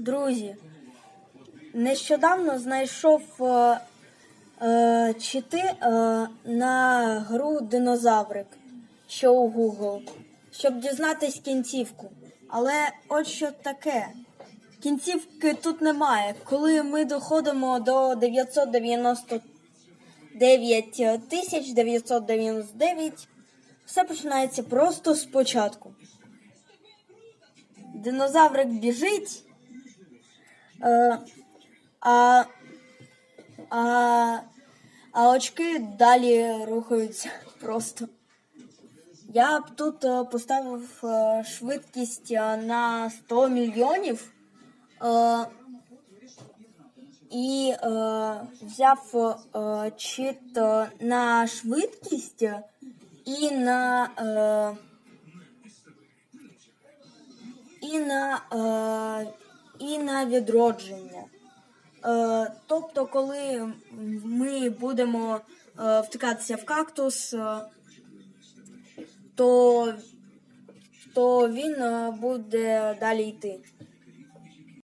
Друзі, нещодавно знайшов е, е, чити е, на гру Динозаврик, що у Google, щоб дізнатись кінцівку. Але от що таке. Кінцівки тут немає. Коли ми доходимо до 999 999, все починається просто спочатку. Динозаврик біжить, а, а, а очки далі рухаються просто. Я б тут е, поставив е, швидкість е, на 100 мільйонів е, і е, взяв е, чит е, на швидкість і на. Е, і на, е, і на відродження. Е, тобто, коли ми будемо е, втикатися в кактус, е, то, то він буде далі йти.